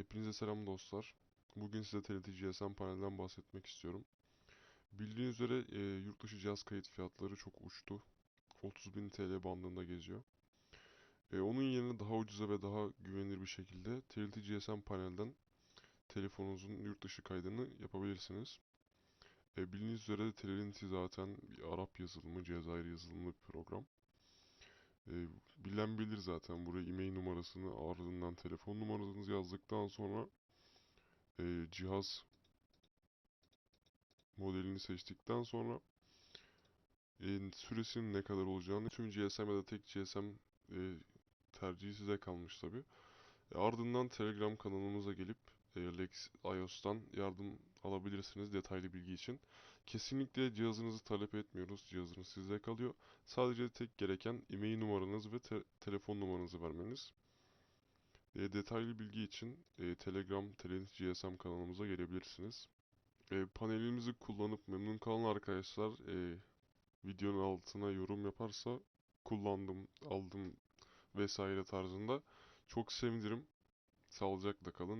Hepinize selam dostlar. Bugün size TRT GSM panelden bahsetmek istiyorum. Bildiğiniz üzere e, yurt dışı cihaz kayıt fiyatları çok uçtu. 30.000 TL bandında geziyor. E, onun yerine daha ucuza ve daha güvenilir bir şekilde TRT GSM panelden telefonunuzun yurt dışı kaydını yapabilirsiniz. E, bildiğiniz üzere Trinity zaten bir Arap yazılımı, Cezayir yazılımlı bir program. E, bilen bilir zaten buraya e-mail numarasını ardından telefon numaranızı yazdıktan sonra e, cihaz modelini seçtikten sonra e, süresinin ne kadar olacağını tüm GSM ya da tek GSM e, tercihi size kalmış tabi. E, ardından Telegram kanalımıza gelip Lex iOS'tan yardım alabilirsiniz detaylı bilgi için. Kesinlikle cihazınızı talep etmiyoruz. Cihazınız sizde kalıyor. Sadece tek gereken e-mail numaranız ve te- telefon numaranızı vermeniz. E, detaylı bilgi için e, Telegram, Telenet GSM kanalımıza gelebilirsiniz. E, panelimizi kullanıp memnun kalan arkadaşlar e, videonun altına yorum yaparsa kullandım, aldım vesaire tarzında çok sevinirim. Sağlıcakla kalın.